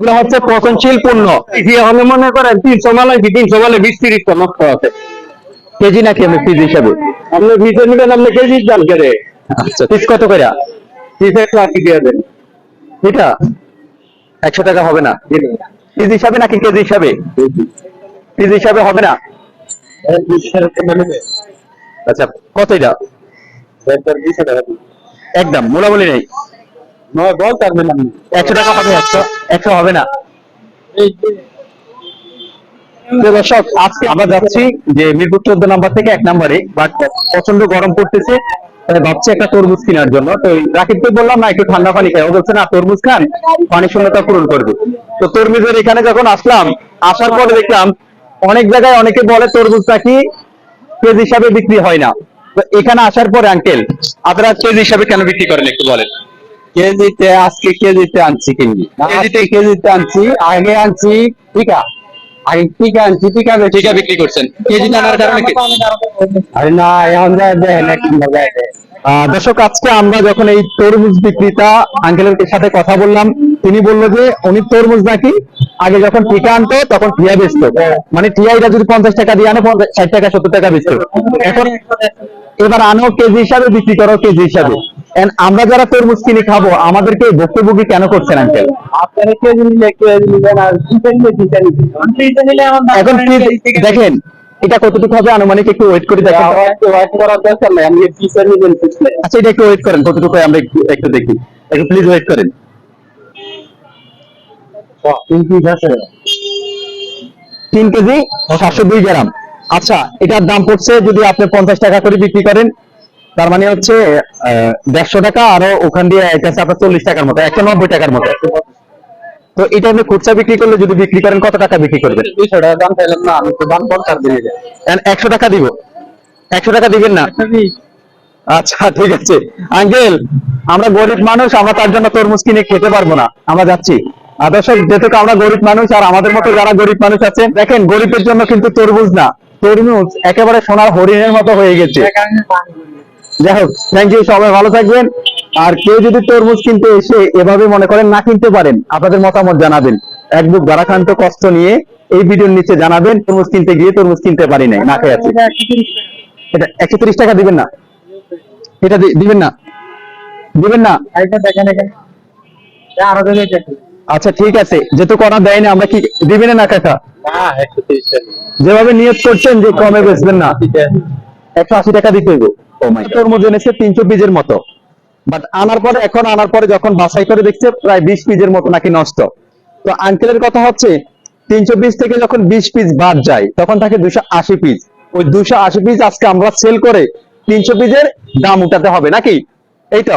এগুলো হচ্ছে পচনশীল পণ্য। হলে মনে করেন তিনশো মালে তিনশো মালে বিশ নষ্ট আছে। কেজি নাকি আমি পিস হিসাবে? আপনি পিসে নিবেন আপনি কেজির দাম আচ্ছা পিস কত করে পিস একশো আশি দিয়ে দেন। এটা? একশো টাকা হবে না? পিস হিসাবে নাকি কেজি হিসাবে? পিস হিসাবে হবে না? আচ্ছা কত এটা? একদম মোলামুলি নেই। বল পারবেন আপনি একশো টাকা হবে একশো একশো হবে না। দর্শক, আজকে আমরা যাচ্ছি যে মিরপুর চোদ্দ নাম্বার থেকে এক নাম্বারে, বাট প্রচণ্ড গরম পড়তেছে ভাবছি একটা তরমুজ কেনার জন্য। তো রাকিবকে বললাম, না, একটু ঠান্ডা পানি খাই। ও বলছে, না, তরমুজ খান, পানি শূন্যতা পূরণ করবে। তো তরমুজের এখানে যখন আসলাম, আসার পরে দেখলাম, অনেক জায়গায় অনেকে বলে তরমুজ নাকি কেজি হিসাবে বিক্রি হয় না? তো এখানে আসার পরে, আঙ্কেল আপনারা কেজি হিসাবে কেন বিক্রি করেন, একটু বলেন? কেজিতে আজকে কেজিতে আনছি কিনবি কেজিতে- কেজিতে আনছি আগে আনছি টিকা। আগে টিকা আনছি টিকা টিকা বিক্রি করছেন। কেজি আনার কারণে কি? আরে না এখন যায় দেখেন যায় দর্শক আজকে আমরা যখন এই তরমুজ বিক্রেতা আঙ্কেলের সাথে কথা বললাম তিনি বলল যে উনি তরমুজ নাকি? আগে যখন টিকা আনতো তখন টিয়া বেচতো। মানে টিয়াইটা যদি পঞ্চাশ টাকা দিয়ে আনো পঞ্চাশ ষাট টাকা সত্তর টাকা বেচতো। এখন এবার আনো কেজি হিসাবে বিক্রি করো কেজি হিসাবে। আমরা যারা তরমুজ কিনে খাব আমাদেরকে ভুক্তভোগী কেন করছেন আঙ্কেল এখন। দেখেন এটা কতটুকু হবে আনুমানিক একটু ওয়েট করে দেখেন। আচ্ছা এটা একটু ওয়েট করেন কতটুকু আমরা একটু- দেখি। একটু প্লিজ ওয়েট করেন। তিন কেজি সাতশো দুই গ্রাম। আচ্ছা এটার দাম পড়ছে যদি আপনি পঞ্চাশ টাকা করে বিক্রি করেন তার মানে হচ্ছে দেড়শো টাকা আরও ওখান দিয়ে এটা আপনার চল্লিশ টাকার মতো একশো নব্বই টাকার মতো। তো এটা আপনি খুচরা বিক্রি করলে যদি বিক্রি করেন কত টাকা বিক্রি করবেন? দুইশো টাকা দাম চাইলাম না আমি তো দাম পঞ্চাশ দিয়ে একশো টাকা দিব? একশো টাকা দিবেন না? আচ্ছা ঠিক আছে। আঙ্কেল আমরা গরিব মানুষ আমরা তার জন্য তরমুজ কিনে খেতে পারব না। আমরা যাচ্ছি। আর দর্শক যেহেতু আমরা গরিব মানুষ আর আমাদের মতো যারা গরিব মানুষ আছে দেখেন গরিবের জন্য কিন্তু তরমুজ না। তরমুজ একেবারে সোনার হরিণের মতো হয়ে গেছে। যাই হোক থ্যাংক ইউ সবাই ভালো থাকবেন। আর কেউ যদি তরমুজ কিনতে এসে এভাবে মনে করেন না কিনতে পারেন আপনাদের মতামত জানাবেন। এক বুক ভারাক্রান্ত কষ্ট নিয়ে এই ভিডিওর নিচে জানাবেন তরমুজ কিনতে গিয়ে তরমুজ কিনতে পারি নাই না খেয়ে আছি। এটা একশো তিরিশ টাকা দিবেন না? এটা দিবেন না? দিবেন না? আচ্ছা ঠিক আছে। যেহেতু করা দেয়নি আমরা কি দিবেন না কাকা যেভাবে নিয়ত করছেন যে কমে বেচবেন না। একশো আশি টাকা দিতে হইব। তরমুজ এনেছে তিনশো পিজের মতো। বাট আনার পরে, এখন আনার পরে যখন বাছাই করে দেখছে, প্রায় বিশ পিজের মতো নাকি নষ্ট। তো আঙ্কেলের কথা হচ্ছে তিনশো পিস থেকে যখন বিশ পিস বাদ যায়, তখন থাকে দুশো আশি পিস। ওই দুশো আশি পিস আজকে আমরা সেল করে তিনশো পিসের দাম উঠাতে হবে, নাকি? এইটা